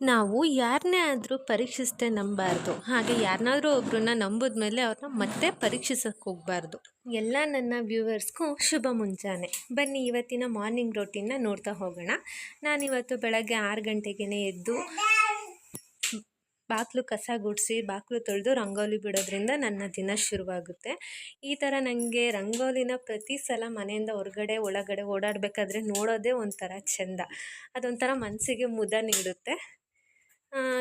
ನಾವು ಯಾರನ್ನೇ ಆದರೂ ಪರೀಕ್ಷಿಸದೆ ನಂಬಾರ್ದು. ಹಾಗೆ ಯಾರನ್ನಾದ್ರೂ ಒಬ್ಬರನ್ನ ನಂಬಿದ್ಮೇಲೆ ಅವ್ರನ್ನ ಮತ್ತೆ ಪರೀಕ್ಷಿಸಕ್ಕೆ ಹೋಗಬಾರ್ದು. ಎಲ್ಲ ನನ್ನ ವ್ಯೂವರ್ಸ್ಗೂ ಶುಭ ಮುಂಜಾನೆ. ಬನ್ನಿ, ಇವತ್ತಿನ ಮಾರ್ನಿಂಗ್ ರೊಟೀನ್ನ ನೋಡ್ತಾ ಹೋಗೋಣ. ನಾನಿವತ್ತು ಬೆಳಗ್ಗೆ ಆರು ಗಂಟೆಗೆ ಎದ್ದು ಬಾಗಿಲು ಕಸ ಗುಡಿಸಿ ಬಾಗಿಲು ತೊಳೆದು ರಂಗೋಲಿ ಬಿಡೋದ್ರಿಂದ ನನ್ನ ದಿನ ಶುರುವಾಗುತ್ತೆ. ಈ ಥರ ನನಗೆ ರಂಗೋಲಿನ ಪ್ರತಿ ಸಲ ಮನೆಯಿಂದ ಹೊರಗಡೆ, ಒಳಗಡೆ ಓಡಾಡಬೇಕಾದ್ರೆ ನೋಡೋದೇ ಒಂಥರ ಚೆಂದ. ಅದೊಂಥರ ಮನಸ್ಸಿಗೆ ಮುದ ನೀಡುತ್ತೆ.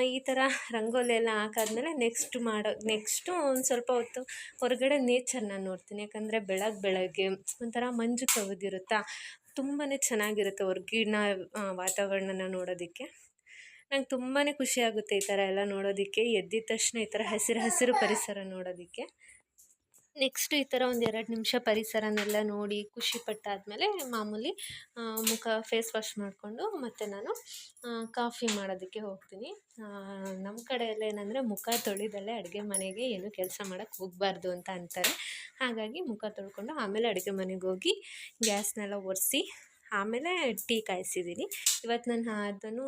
ಈ ಥರ ರಂಗೋಲಿ ಎಲ್ಲ ಹಾಕಾದ್ಮೇಲೆ ನೆಕ್ಸ್ಟ್ ಮಾಡೋ ನೆಕ್ಸ್ಟು ಒಂದು ಸ್ವಲ್ಪ ಹೊತ್ತು ಹೊರಗಡೆ ನೇಚರ್ನ ನೋಡ್ತೀನಿ. ಯಾಕಂದರೆ ಬೆಳಗ್ಗೆ ಬೆಳಗ್ಗೆ ಒಂಥರ ಮಂಜು ಕವಿದಿರುತ್ತಾ ತುಂಬಾ ಚೆನ್ನಾಗಿರುತ್ತೆ ಹೊರಗಿನ ವಾತಾವರಣನ ನೋಡೋದಕ್ಕೆ. ನಂಗೆ ತುಂಬಾ ಖುಷಿಯಾಗುತ್ತೆ ಈ ಥರ ಎಲ್ಲ ನೋಡೋದಕ್ಕೆ. ಎದ್ದಿದ ತಕ್ಷಣ ಈ ಥರ ಹಸಿರು ಹಸಿರು ಪರಿಸರ ನೋಡೋದಕ್ಕೆ. ನೆಕ್ಸ್ಟ್ ಈ ಥರ ಒಂದು ಎರಡು ನಿಮಿಷ ಪರಿಸರನೆಲ್ಲ ನೋಡಿ ಖುಷಿ ಪಟ್ಟಾದಮೇಲೆ ಮಾಮೂಲಿ ಮುಖ ಫೇಸ್ ವಾಶ್ ಮಾಡಿಕೊಂಡು ಮತ್ತು ನಾನು ಕಾಫಿ ಮಾಡೋದಕ್ಕೆ ಹೋಗ್ತೀನಿ. ನಮ್ಮ ಕಡೆ ಎಲ್ಲ ಏನಂದರೆ ಮುಖ ತೊಳೆದಲ್ಲೇ ಅಡುಗೆ ಮನೆಗೆ ಏನು ಕೆಲಸ ಮಾಡೋಕ್ಕೆ ಹೋಗಬಾರ್ದು ಅಂತ ಅಂತಾರೆ. ಹಾಗಾಗಿ ಮುಖ ತೊಳ್ಕೊಂಡು ಆಮೇಲೆ ಅಡುಗೆ ಮನೆಗೆ ಹೋಗಿ ಗ್ಯಾಸ್ನೆಲ್ಲ ಒರೆಸಿ ಆಮೇಲೆ ಟೀ ಕಾಯಿಸಿದ್ದೀನಿ. ಇವತ್ತು ನಾನು ಅದನ್ನು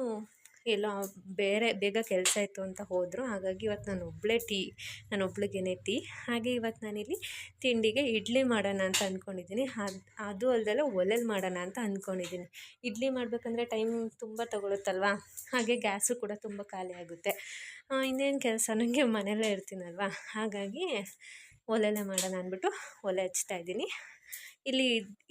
ಎಲ್ಲೋ ಬೇರೆ ಬೇಗ ಕೆಲಸ ಇತ್ತು ಅಂತ ಹೋದರು. ಹಾಗಾಗಿ ಇವತ್ತು ನಾನು ಒಬ್ಬಳೇ ಟೀ, ನಾನು ಒಬ್ಳಿಗೇನೆ ಟೀ. ಹಾಗೆ ಇವತ್ತು ನಾನಿಲ್ಲಿ ತಿಂಡಿಗೆ ಇಡ್ಲಿ ಮಾಡೋಣ ಅಂತ ಅಂದ್ಕೊಂಡಿದ್ದೀನಿ ಅದು ಅದು ಅಲ್ಲದೆ ಒಲೆಲಿ ಮಾಡೋಣ ಅಂತ ಅಂದ್ಕೊಂಡಿದ್ದೀನಿ ಇಡ್ಲಿ ಮಾಡಬೇಕಂದ್ರೆ ಟೈಮ್ ತುಂಬ ತೊಗೊಳುತ್ತಲ್ವ? ಹಾಗೆ ಗ್ಯಾಸು ಕೂಡ ತುಂಬ ಖಾಲಿ ಆಗುತ್ತೆ. ಇನ್ನೇನು ಕೆಲಸ? ನನಗೆ ಮನೆಯಲ್ಲೇ ಇರ್ತೀನಲ್ವ? ಹಾಗಾಗಿ ಒಲೆಯಲ್ಲೇ ಮಾಡೋಣ ಅಂದ್ಬಿಟ್ಟು ಒಲೆ ಹಚ್ತಾ ಇದ್ದೀನಿ. ಇಲ್ಲಿ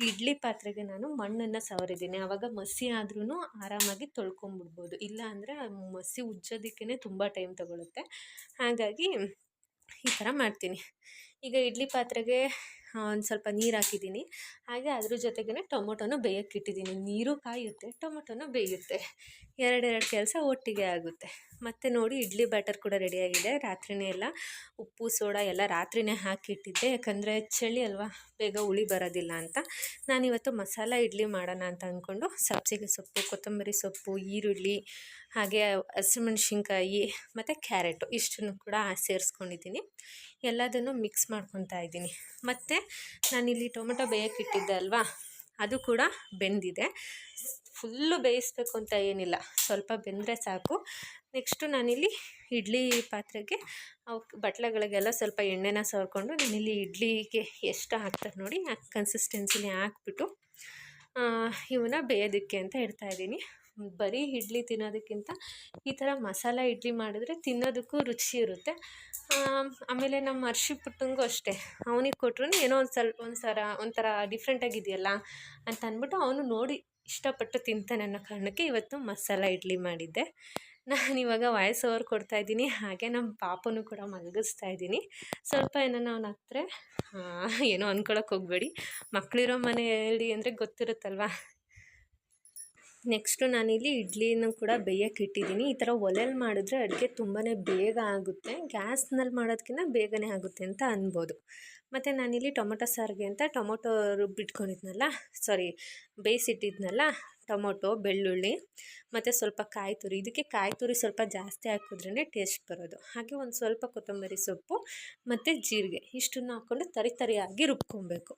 ಇಡ್ಲಿ ಪಾತ್ರೆಗೆ ನಾನು ಮಣ್ಣನ್ನು ಸವರಿದ್ದೀನಿ. ಆವಾಗ ಮಸಿ ಆದ್ರೂ ಆರಾಮಾಗಿ ತೊಳ್ಕೊಂಬಿಡ್ಬೋದು. ಇಲ್ಲ ಅಂದರೆ ಮಸಿ ಉಜ್ಜೋದಕ್ಕೇ ತುಂಬ ಟೈಮ್ ತೊಗೊಳುತ್ತೆ. ಹಾಗಾಗಿ ಈ ಥರ ಮಾಡ್ತೀನಿ. ಈಗ ಇಡ್ಲಿ ಪಾತ್ರೆಗೆ ಒಂದು ಸ್ವಲ್ಪ ನೀರು ಹಾಕಿದ್ದೀನಿ. ಹಾಗೆ ಅದ್ರ ಜೊತೆಗೇ ಟೊಮೊಟೊನು ಬೇಯೋಕ್ಕಿಟ್ಟಿದ್ದೀನಿ. ನೀರು ಕಾಯುತ್ತೆ, ಟೊಮೊಟೊನೂ ಬೇಯುತ್ತೆ. ಎರಡೆರಡು ಕೆಲಸ ಒಟ್ಟಿಗೆ ಆಗುತ್ತೆ. ಮತ್ತು ನೋಡಿ, ಇಡ್ಲಿ ಬ್ಯಾಟರ್ ಕೂಡ ರೆಡಿಯಾಗಿದೆ. ರಾತ್ರಿಯೇ ಎಲ್ಲ ಉಪ್ಪು, ಸೋಡಾ ಎಲ್ಲ ರಾತ್ರಿನೇ ಹಾಕಿಟ್ಟಿದ್ದೆ. ಯಾಕಂದರೆ ಚಳಿ ಅಲ್ವಾ, ಬೇಗ ಹುಳಿ ಬರೋದಿಲ್ಲ ಅಂತ. ನಾನಿವತ್ತು ಮಸಾಲ ಇಡ್ಲಿ ಮಾಡೋಣ ಅಂತ ಅಂದ್ಕೊಂಡು ಸಬ್ಸಿಗೆ ಸೊಪ್ಪು, ಕೊತ್ತಂಬರಿ ಸೊಪ್ಪು, ಈರುಳ್ಳಿ, ಹಾಗೆ ಹಸಿಮೆಣ್ಸಿನ್ಕಾಯಿ, ಮತ್ತು ಕ್ಯಾರೆಟು ಇಷ್ಟನ್ನು ಕೂಡ ಸೇರಿಸ್ಕೊಂಡಿದ್ದೀನಿ. ಎಲ್ಲದನ್ನು ಮಿಕ್ಸ್ ಮಾಡ್ಕೊತಾ ಇದ್ದೀನಿ. ಮತ್ತು ನಾನಿಲ್ಲಿ ಟೊಮೆಟೊ ಬೇಯೋಕ್ಕಿಟ್ಟಿದ್ದೆ ಅಲ್ವಾ? ಅದು ಕೂಡ ಬೆಂದಿದೆ. ಫುಲ್ಲು ಬೇಯಿಸ್ಬೇಕು ಅಂತ ಏನಿಲ್ಲ. ಸ್ವಲ್ಪ ಬೆಂದರೆ ಸಾಕು. ನೆಕ್ಸ್ಟು ನಾನಿಲ್ಲಿ ಇಡ್ಲಿ ಪಾತ್ರೆಗೆ ಅವು ಬಟ್ಲೆಗಳಿಗೆಲ್ಲ ಸ್ವಲ್ಪ ಎಣ್ಣೆನ ಸವರ್ಕೊಂಡು ನಾನಿಲ್ಲಿ ಇಡ್ಲಿಗೆ ಎಷ್ಟು ಹಾಕ್ತಾರೆ ನೋಡಿ, ಆ ಕನ್ಸಿಸ್ಟೆನ್ಸಿನೇ ಹಾಕ್ಬಿಟ್ಟು ಇವನ್ನ ಬೇಯೋದಕ್ಕೆ ಅಂತ ಇಡ್ತಾಯಿದ್ದೀನಿ ಬರೀ ಇಡ್ಲಿ ತಿನ್ನೋದಕ್ಕಿಂತ ಈ ಥರ ಮಸಾಲ ಇಡ್ಲಿ ಮಾಡಿದ್ರೆ ತಿನ್ನೋದಕ್ಕೂ ರುಚಿ ಇರುತ್ತೆ. ಆಮೇಲೆ ನಮ್ಮ ಅರ್ಶಿ ಪುಟ್ಟಂಗೂ ಅಷ್ಟೇ. ಅವನಿಗೆ ಕೊಟ್ರೂ ಏನೋ ಒಂದು ಸ್ವಲ್ಪ ಒಂದು ಸರ ಒಂಥರ ಡಿಫ್ರೆಂಟಾಗಿದೆಯಲ್ಲ ಅಂತ ಅಂದ್ಬಿಟ್ಟು ಅವನು ನೋಡಿ ಇಷ್ಟಪಟ್ಟು ತಿಂತಾನೆ ಅನ್ನೋ ಕಾರಣಕ್ಕೆ ಇವತ್ತು ಮಸಾಲ ಇಡ್ಲಿ ಮಾಡಿದ್ದೆ. ನಾನು ಇವಾಗ ವಾಯ್ಸ್ ಓವರ್ ಕೊಡ್ತಾಯಿದ್ದೀನಿ ಹಾಗೆ ನಮ್ಮ ಪಾಪನೂ ಕೂಡ ಮಲಗಿಸ್ತಾ ಇದ್ದೀನಿ. ಸ್ವಲ್ಪ ಏನೋ ಅವನ ಹತ್ರ ಏನೋ ಅಂದ್ಕೊಳಕ್ಕೆ ಹೋಗಬೇಡಿ. ಮಕ್ಕಳಿರೋ ಮನೆಯಲ್ಲಿ ಅಂದರೆ ಗೊತ್ತಿರುತ್ತಲ್ವ? ನೆಕ್ಸ್ಟು ನಾನಿಲ್ಲಿ ಇಡ್ಲಿನೂ ಕೂಡ ಬೇಯಕ್ಕೆ ಇಟ್ಟಿದ್ದೀನಿ. ಈ ಥರ ಒಲೆಯಲ್ಲಿ ಮಾಡಿದ್ರೆ ಅಡುಗೆ ತುಂಬಾ ಬೇಗ ಆಗುತ್ತೆ. ಗ್ಯಾಸ್ನಲ್ಲಿ ಮಾಡೋದಕ್ಕಿಂತ ಬೇಗನೆ ಆಗುತ್ತೆ ಅಂತ ಅನ್ಬೋದು. ಮತ್ತು ನಾನಿಲ್ಲಿ ಟೊಮೊಟೊ ಸಾರಿಗೆ ಅಂತ ಟೊಮೊಟೊ ರುಬ್ಬಿಟ್ಕೊಂಡಿದ್ನಲ್ಲ, ಸಾರಿ ಬೇಯಿಸಿಟ್ಟಿದ್ನಲ್ಲ ಟೊಮೊಟೊ, ಬೆಳ್ಳುಳ್ಳಿ ಮತ್ತು ಸ್ವಲ್ಪ ಕಾಯಿ ತುರಿ. ಇದಕ್ಕೆ ಕಾಯಿ ತುರಿ ಸ್ವಲ್ಪ ಜಾಸ್ತಿ ಹಾಕಿದ್ರೇ ಟೇಸ್ಟ್ ಬರೋದು. ಹಾಗೆ ಒಂದು ಸ್ವಲ್ಪ ಕೊತ್ತಂಬರಿ ಸೊಪ್ಪು ಮತ್ತು ಜೀರಿಗೆ. ಇಷ್ಟನ್ನು ಹಾಕ್ಕೊಂಡು ತರಿ ತರಿಯಾಗಿ ರುಬ್ಕೊಬೇಕು.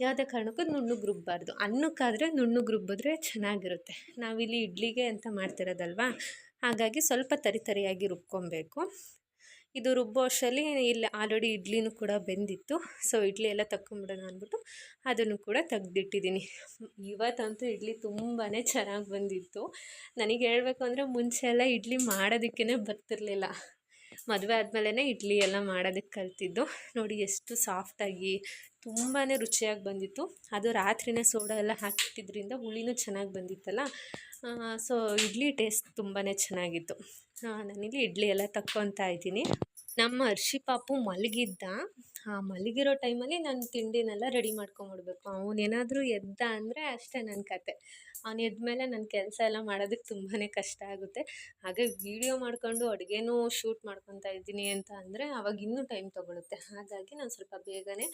ಯಾವುದೇ ಕಾರಣಕ್ಕೂ ನುಣ್ಣಗೆ ರುಬ್ಬಾರ್ದು. ಅನ್ನಕ್ಕಾದರೆ ನುಣ್ಣಗೆ ರುಬ್ಬಿದ್ರೆ ಚೆನ್ನಾಗಿರುತ್ತೆ. ನಾವಿಲ್ಲಿ ಇಡ್ಲಿಗೆ ಅಂತ ಮಾಡ್ತಿರೋದಲ್ವಾ? ಹಾಗಾಗಿ ಸ್ವಲ್ಪ ತರಿ ತರಿಯಾಗಿ ರುಬ್ಕೊಬೇಕು. ಇದು ರುಬ್ಬೋ ಅಷ್ಟರಲ್ಲಿ ಇಲ್ಲಿ, ಆಲ್ರೆಡಿ ಇಡ್ಲಿನೂ ಕೂಡ ಬೆಂದಿತ್ತು. ಸೊ ಇಡ್ಲಿ ಎಲ್ಲ ತಕ್ಕೊಂಬಿಡೋಣ ಅಂದ್ಬಿಟ್ಟು ಅದನ್ನು ಕೂಡ ತೆಗ್ದಿಟ್ಟಿದ್ದೀನಿ. ಇವತ್ತಂತೂ ಇಡ್ಲಿ ತುಂಬಾ ಚೆನ್ನಾಗಿ ಬಂದಿತ್ತು. ನನಗೆ ಹೇಳಬೇಕು ಅಂದರೆ ಮುಂಚೆ ಎಲ್ಲ ಇಡ್ಲಿ ಮಾಡೋದಕ್ಕೇ ಬರ್ತಿರ್ಲಿಲ್ಲ. ಮದುವೆ ಆದಮೇಲೆ ಇಡ್ಲಿ ಎಲ್ಲ ಮಾಡೋದಕ್ಕೆ ಕಲ್ತಿದ್ದು. ನೋಡಿ, ಎಷ್ಟು ಸಾಫ್ಟಾಗಿ ತುಂಬಾ ರುಚಿಯಾಗಿ ಬಂದಿತ್ತು. ಅದು ರಾತ್ರಿನೇ ಸೋಡಾ ಎಲ್ಲ ಹಾಕಿಟ್ಟಿದ್ರಿಂದ ಹುಳಿನೂ ಚೆನ್ನಾಗಿ ಬಂದಿತ್ತಲ್ಲ? ಸೊ ಇಡ್ಲಿ ಟೇಸ್ಟ್ ತುಂಬಾ ಚೆನ್ನಾಗಿತ್ತು. ನಾನಿಲ್ಲಿ ಇಡ್ಲಿ ಎಲ್ಲ ತಕ್ಕೊತಾ ಇದ್ದೀನಿ. ನಮ್ಮ ಹರ್ಷಿ ಪಾಪು ಮಲಗಿದ್ದ ಆ ಮಲಗಿರೋ ಟೈಮಲ್ಲಿ ನಾನು ತಿಂಡಿನೆಲ್ಲ ರೆಡಿ ಮಾಡ್ಕೊಂಬಿಡ್ಬೇಕು. ಅವನೇನಾದರೂ ಎದ್ದ ಅಂದರೆ ಅಷ್ಟೇ ನನ್ನ ಕತೆ. ಅವ್ನು ಎದ್ದ ಮೇಲೆ ನನ್ನ ಕೆಲಸ ಎಲ್ಲ ಮಾಡೋದಕ್ಕೆ ತುಂಬಾ ಕಷ್ಟ ಆಗುತ್ತೆ. ಹಾಗೆ ವೀಡಿಯೋ ಮಾಡ್ಕೊಂಡು ಅಡುಗೆನೂ ಶೂಟ್ ಮಾಡ್ಕೊತಾ ಇದ್ದೀನಿ ಅಂತ ಅಂದರೆ ಅವಾಗ ಇನ್ನೂ ಟೈಮ್ ತೊಗೊಳುತ್ತೆ. ಹಾಗಾಗಿ ನಾನು ಸ್ವಲ್ಪ ಬೇಗನೆ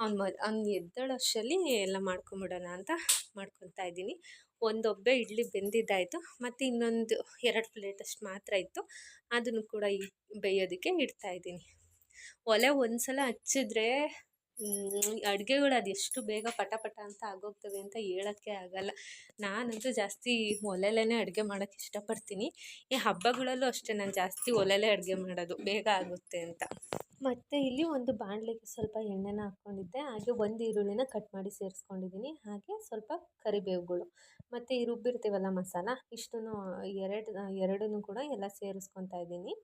ಅವ್ನು ಮ, ಅವ್ನು ಎದ್ದೇಳೋಷ್ಟರಲ್ಲಿ ಎಲ್ಲ ಮಾಡ್ಕೊಂಬಿಡೋಣ ಅಂತ ಮಾಡ್ಕೊತಾ ಇದ್ದೀನಿ. ಒಂದೊಬ್ಬೆ ಇಡ್ಲಿ ಬೆಂದಿದ್ದಾಯಿತು. ಮತ್ತು ಇನ್ನೊಂದು, ಎರಡು ಪ್ಲೇಟಷ್ಟು ಮಾತ್ರ ಇತ್ತು. ಅದನ್ನು ಕೂಡ ಬೇಯೋದಕ್ಕೆ ಇಡ್ತಾ ಇಡ್ತಾಯಿದ್ದೀನಿ ಒಲೆ ಒಂದ್ಸಲ ಹಚ್ಚಿದ್ರೆ ಅಡುಗೆಗಳು ಅದೆಷ್ಟು ಬೇಗ ಪಟ ಪಟ ಅಂತ ಆಗೋಗ್ತವೆ ಅಂತ ಹೇಳೋಕ್ಕೆ ಆಗಲ್ಲ. ನಾನಂತೂ ಜಾಸ್ತಿ ಒಲೆಲೇ ಅಡುಗೆ ಮಾಡೋಕ್ಕೆ ಇಷ್ಟಪಡ್ತೀನಿ. ಈ ಹಬ್ಬಗಳಲ್ಲೂ ಅಷ್ಟೇ ನಾನು ಜಾಸ್ತಿ ಒಲೆಲೇ ಅಡುಗೆ ಮಾಡೋದು, ಬೇಗ ಆಗುತ್ತೆ ಅಂತ. ಮತ್ತು ಇಲ್ಲಿ ಒಂದು ಬಾಣಲೆಗೆ ಸ್ವಲ್ಪ ಎಣ್ಣೆನ ಹಾಕ್ಕೊಂಡಿದ್ದೆ, ಹಾಗೆ ಒಂದು ಈರುಳ್ಳಿನ ಕಟ್ ಮಾಡಿ ಸೇರಿಸ್ಕೊಂಡಿದ್ದೀನಿ, ಹಾಗೆ ಸ್ವಲ್ಪ ಕರಿಬೇವುಗಳು. ಮತ್ತು ಈ ರುಬ್ಬಿರ್ತೀವಲ್ಲ ಮಸಾಲ ಇಷ್ಟು ಎರಡು ಎರಡನ್ನೂ ಕೂಡ ಎಲ್ಲ ಸೇರಿಸ್ಕೊತಾ ಇದ್ದೀನಿ.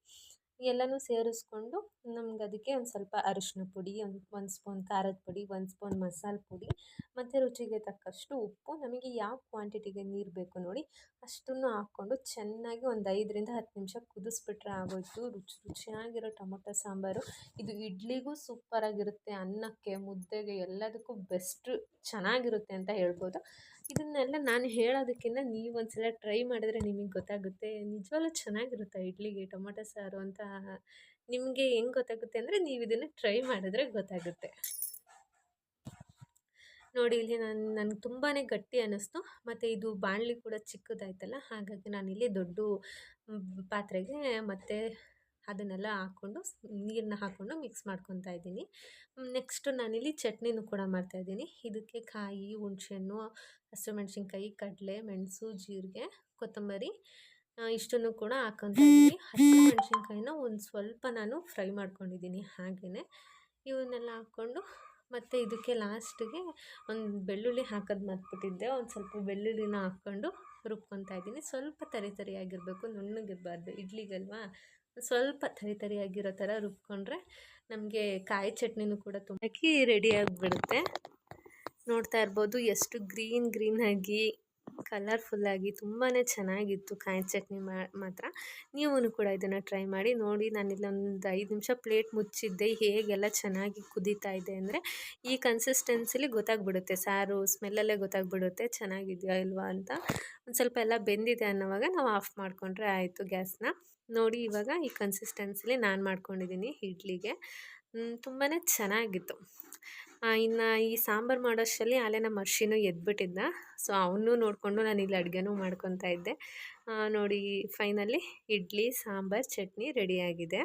ಎಲ್ಲನೂ ಸೇರಿಸ್ಕೊಂಡು ನಮ್ಗೆ ಅದಕ್ಕೆ ಒಂದು ಸ್ವಲ್ಪ ಅರಿಶಿನ ಪುಡಿ, ಒಂದು ಒಂದು ಸ್ಪೂನ್ ಖಾರದ ಪುಡಿ, ಒಂದು ಸ್ಪೂನ್ ಮಸಾಲೆ ಪುಡಿ, ಮತ್ತು ರುಚಿಗೆ ತಕ್ಕಷ್ಟು ಉಪ್ಪು. ನಮಗೆ ಯಾವ ಕ್ವಾಂಟಿಟಿಗೆ ನೀರು ಬೇಕು ನೋಡಿ ಅಷ್ಟನ್ನು ಹಾಕ್ಕೊಂಡು ಚೆನ್ನಾಗಿ ಒಂದು ಐದರಿಂದ ಹತ್ತು ನಿಮಿಷ ಕುದಿಸ್ಬಿಟ್ರೆ ಆಗೋಯ್ತು. ರುಚಿ ರುಚಿಯಾಗಿರೋ ಟೊಮೊಟೊ ಸಾಂಬಾರು. ಇದು ಇಡ್ಲಿಗೂ ಸೂಪರಾಗಿರುತ್ತೆ ಅನ್ನಕ್ಕೆ, ಮುದ್ದೆಗೆ ಎಲ್ಲದಕ್ಕೂ ಬೆಸ್ಟ್ ಚೆನ್ನಾಗಿರುತ್ತೆ ಅಂತ ಹೇಳ್ಬೋದು. ಇದನ್ನೆಲ್ಲ ನಾನು ಹೇಳೋದಕ್ಕಿಂತ ನೀವು ಒಂದ್ಸಲ ಟ್ರೈ ಮಾಡಿದ್ರೆ ನಿಮಗೆ ಗೊತ್ತಾಗುತ್ತೆ. ನಿಜವಾಗ್ಲೂ ಚೆನ್ನಾಗಿರುತ್ತೆ ಇಡ್ಲಿಗೆ ಟೊಮೊಟೊ ಸಾರು ಅಂತ. ನಿಮಗೆ ಹೆಂಗೆ ಗೊತ್ತಾಗುತ್ತೆ ಅಂದರೆ ನೀವು ಇದನ್ನು ಟ್ರೈ ಮಾಡಿದ್ರೆ ಗೊತ್ತಾಗುತ್ತೆ. ನೋಡಿ, ಇಲ್ಲಿ ನಾನು, ನನಗೆ ತುಂಬಾ ಗಟ್ಟಿ ಅನ್ನಿಸ್ತು ಮತ್ತು ಇದು ಬಾಣಲಿ ಕೂಡ ಚಿಕ್ಕದಾಯ್ತಲ್ಲ, ಹಾಗಾಗಿ ನಾನಿಲ್ಲಿ ದೊಡ್ಡ ಪಾತ್ರೆಗೆ ಮತ್ತು ಅದನ್ನೆಲ್ಲ ಹಾಕ್ಕೊಂಡು ನೀರನ್ನ ಹಾಕ್ಕೊಂಡು ಮಿಕ್ಸ್ ಮಾಡ್ಕೊತಾ ಇದ್ದೀನಿ. ನೆಕ್ಸ್ಟು ನಾನಿಲ್ಲಿ ಚಟ್ನಿನೂ ಕೂಡ ಮಾಡ್ತಾಯಿದ್ದೀನಿ ಇದಕ್ಕೆ ಕಾಯಿ, ಹುಣ್ಸೆಹಣ್ಣು ಹಸಿಮೆಣ್ಸಿನ್ಕಾಯಿ ಕಡಲೆ, ಮೆಣಸು, ಜೀರಿಗೆ, ಕೊತ್ತಂಬರಿ ಇಷ್ಟನ್ನು ಕೂಡ ಹಾಕ್ಕೊತಾ ಇದ್ದೀನಿ. ಹಸಿಮೆಣ್ಸಿನ್ಕಾಯಿನ ಒಂದು ಸ್ವಲ್ಪ ನಾನು ಫ್ರೈ ಮಾಡ್ಕೊಂಡಿದ್ದೀನಿ ಹಾಗೆಯೇ ಇವನ್ನೆಲ್ಲ ಹಾಕ್ಕೊಂಡು ಮತ್ತು ಇದಕ್ಕೆ ಲಾಸ್ಟಿಗೆ ಒಂದು ಬೆಳ್ಳುಳ್ಳಿ ಹಾಕೋದು ಮರ್ತ್ಬಿಟ್ಟಿದ್ದೆ. ಒಂದು ಸ್ವಲ್ಪ ಬೆಳ್ಳುಳ್ಳಿನ ಹಾಕ್ಕೊಂಡು ರುಬ್ಕೊತಾ ಇದ್ದೀನಿ. ಸ್ವಲ್ಪ ತರಿ ತರಿಯಾಗಿರಬೇಕು, ನುಣ್ಣಗಿರಬಾರ್ದು. ಇಡ್ಲಿಗಲ್ವಾ? ಸ್ವಲ್ಪ ತರಿ ತರಿಯಾಗಿರೋ ಥರ ರುಬ್ಕೊಂಡ್ರೆ ನಮಗೆ ಕಾಯಿ ಚಟ್ನಿನೂ ಕೂಡ ತುಂಬಾಕಿ ರೆಡಿ ಆಗಿಬಿಡುತ್ತೆ. ನೋಡ್ತಾ ಇರ್ಬೋದು ಎಷ್ಟು ಗ್ರೀನ್ ಗ್ರೀನಾಗಿ ಕಲರ್ಫುಲ್ಲಾಗಿ ತುಂಬಾ ಚೆನ್ನಾಗಿತ್ತು ಕಾಯಿ ಚಟ್ನಿ ಮಾತ್ರ. ನೀವೂ ಕೂಡ ಇದನ್ನು ಟ್ರೈ ಮಾಡಿ ನೋಡಿ. ನಾನು ಇಲ್ಲೊಂದು ಐದು ನಿಮಿಷ ಪ್ಲೇಟ್ ಮುಚ್ಚಿದ್ದೆ. ಹೇಗೆಲ್ಲ ಚೆನ್ನಾಗಿ ಕುದೀತಾ ಇದೆ ಅಂದರೆ ಈ ಕನ್ಸಿಸ್ಟೆನ್ಸಿಲಿ ಗೊತ್ತಾಗ್ಬಿಡುತ್ತೆ. ಸಾರು ಸ್ಮೆಲ್ಲಲ್ಲೇ ಗೊತ್ತಾಗ್ಬಿಡುತ್ತೆ. ಚೆನ್ನಾಗಿದೆಯಾ ಇಲ್ವಾ ಅಂತ. ಒಂದು ಸ್ವಲ್ಪ ಎಲ್ಲ ಬೆಂದಿದೆ ಅನ್ನೋವಾಗ ನಾವು ಆಫ್ ಮಾಡಿಕೊಂಡ್ರೆ ಆಯಿತು ಗ್ಯಾಸ್ನ ನೋಡಿ ಇವಾಗ ಈ ಕನ್ಸಿಸ್ಟೆನ್ಸಿಲಿ ನಾನು ಮಾಡ್ಕೊಂಡಿದ್ದೀನಿ ಇಡ್ಲಿಗೆ. ತುಂಬಾ ಚೆನ್ನಾಗಿತ್ತು. ಇನ್ನು ಈ ಸಾಂಬಾರು ಮಾಡೋಷ್ಟರಲ್ಲಿ ಆಲೆ ನಮ್ಮ ಅರ್ಶಿನೂ ಎದ್ಬಿಟ್ಟಿದ್ದ. ಸೊ ಅವನ್ನೂ ನೋಡಿಕೊಂಡು ನಾನು ಇಲ್ಲಿ ಅಡುಗೆನೂ ಮಾಡ್ಕೊತಾ ಇದ್ದೆ. ನೋಡಿ ಫೈನಲಿ ಇಡ್ಲಿ, ಸಾಂಬಾರು, ಚಟ್ನಿ ರೆಡಿಯಾಗಿದೆ.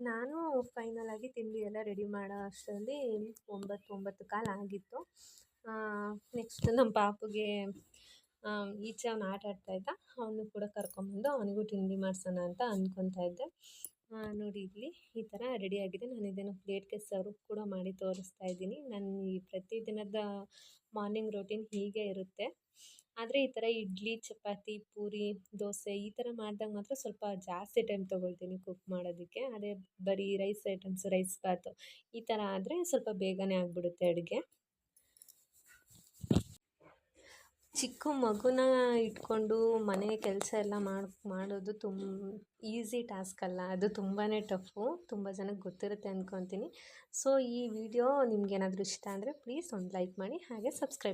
ನಾನು ಫೈನಲಾಗಿ ತಿಂಡಿ ಎಲ್ಲ ರೆಡಿ ಮಾಡೋ ಅಷ್ಟರಲ್ಲಿ ಒಂಬತ್ತು ಒಂಬತ್ತು ಕಾಲು ಆಗಿತ್ತು. ನೆಕ್ಸ್ಟ್ ನಮ್ಮ ಪಾಪುಗೆ ಈಚೆ ಅವ್ನು ಆಟ ಆಡ್ತಾಯಿದ್ದ ಅವನು ಕೂಡ ಕರ್ಕೊಂಬಂದು ಅವನಿಗೂ ತಿಂಡಿ ಮಾಡಿಸೋಣ ಅಂತ ಅಂದ್ಕೊತಾ ಇದ್ದೆ. ನೋಡಿ ಇಲ್ಲಿ ಈ ಥರ ರೆಡಿಯಾಗಿದೆ. ನಾನು ಇದನ್ನು ಪ್ಲೇಟ್ಗೆ ಸರ್ವ್ ಕೂಡ ಮಾಡಿ ತೋರಿಸ್ತಾ ಇದ್ದೀನಿ. ನನ್ನ ಈ ಪ್ರತಿದಿನದ ಮಾರ್ನಿಂಗ್ ರೊಟೀನ್ ಹೀಗೆ ಇರುತ್ತೆ. ಆದರೆ ಈ ಥರ ಇಡ್ಲಿ, ಚಪಾತಿ, ಪೂರಿ, ದೋಸೆ ಈ ಥರ ಮಾಡಿದಾಗ ಮಾತ್ರ ಸ್ವಲ್ಪ ಜಾಸ್ತಿ ಟೈಮ್ ತೊಗೊಳ್ತೀನಿ ಕುಕ್ ಮಾಡೋದಕ್ಕೆ. ಅದೇ ಬರೀ ರೈಸ್ ಐಟಮ್ಸ್, ರೈಸ್ ಬಾತು ಈ ಥರ ಆದರೆ ಸ್ವಲ್ಪ ಬೇಗನೆ ಆಗಿಬಿಡುತ್ತೆ ಅಡುಗೆ. ಚಿಕ್ಕ ಮಗುನ ಇಟ್ಕೊಂಡು ಮನೆ ಕೆಲಸ ಎಲ್ಲ ಮಾಡಿ, ಮಾಡೋದು ತುಂಬ ಈಸಿ ಟಾಸ್ಕ್ ಅಲ್ಲ. ಅದು ತುಂಬಾ ಟಫು. ತುಂಬ ಜನಕ್ಕೆ ಗೊತ್ತಿರುತ್ತೆ ಅಂದ್ಕೊತೀನಿ ಸೊ ಈ ವಿಡಿಯೋ ನಿಮ್ಗೇನಾದರೂ ಇಷ್ಟ ಅಂದರೆ ಪ್ಲೀಸ್ ಒಂದು ಲೈಕ್ ಮಾಡಿ ಹಾಗೆ ಸಬ್ಸ್ಕ್ರೈಬ್